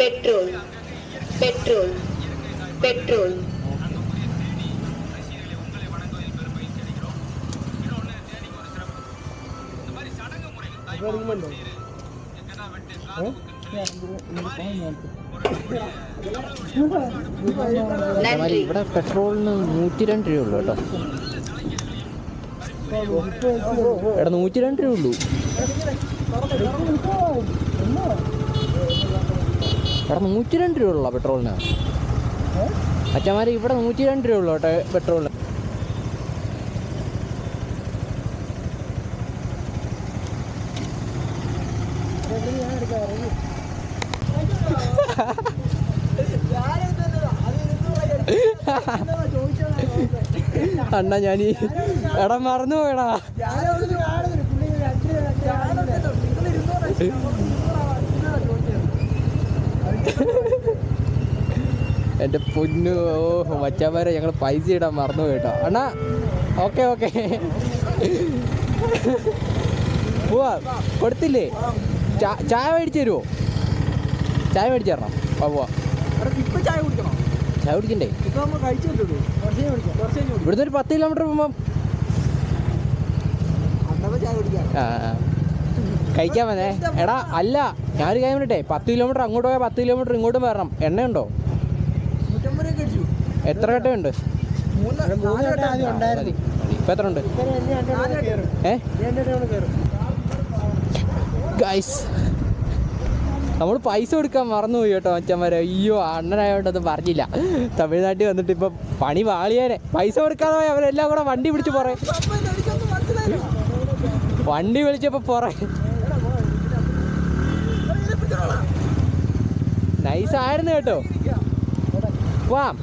Petrol petrol petrol. ഇവിടെ പെട്രോളിന് നൂറ്റി രണ്ട് രൂപ ഉള്ളു കേട്ടോ എടാ നൂറ്റി രണ്ട് രൂപ ഉള്ളൂ എടാ നൂറ്റി രണ്ട് രൂപ ഉള്ള പെട്രോളിന്? അച്ഛന്മാരെ ഇവിടെ നൂറ്റി രണ്ട് രൂപ ഉള്ളു കേട്ടോ പെട്രോളിന് അണ്ണ ഞാൻ ഈ എടാ മറന്നു പോയടാ എന്റെ പൊന്നു ഓ മച്ചാമാരെ ഞങ്ങൾ പൈസ ഇടാൻ മറന്നു കേട്ടോ. അണ്ണാ ഓക്കെ ഓക്കെ. പോവാ കൊടുത്തില്ലേ? ചായ മേടിച്ചു തരുമോ ചായ മേടിച്ചു തരണം? ആ പോവാ. ചായ കുടിക്കണം? ചായ കുടിക്കണ്ടേ? ഇവിടുന്ന് ഒരു പത്ത് കിലോമീറ്റർ പോകുമ്പം. ആ. കഴിക്കാൻ വന്നേ എടാ അല്ല ഞാനൊരു കാര്യം പറയട്ടെ. പത്ത് കിലോമീറ്റർ അങ്ങോട്ട് പോയാൽ പത്ത് കിലോമീറ്റർ ഇങ്ങോട്ടും വരണം. എണ്ണയുണ്ടോ? എത്ര കട്ടയുണ്ട് മൂന്ന് നാല് വട്ടം ആദ്യം ഉണ്ടായിരുന്നു. ഇപ്പം എത്ര ഉണ്ട്? വട്ടം ഏ? ഗൈസ് നമ്മൾ പൈസ കൊടുക്കാൻ മറന്നുപോയി കേട്ടോ അച്ഛന്മാരെ. അയ്യോ അണ്ണനായോണ്ടൊന്നും പറഞ്ഞില്ല. തമിഴ്നാട്ടിൽ വന്നിട്ട് ഇപ്പം പണി വാളിയാനെ. പൈസ കൊടുക്കാതെ പോയി അവരെല്ലാം കൂടെ വണ്ടി പിടിച്ച് പോറേ വണ്ടി വിളിച്ചപ്പോൾ പോറേ നൈസ് ആയിരുന്നു കേട്ടോ. വാം.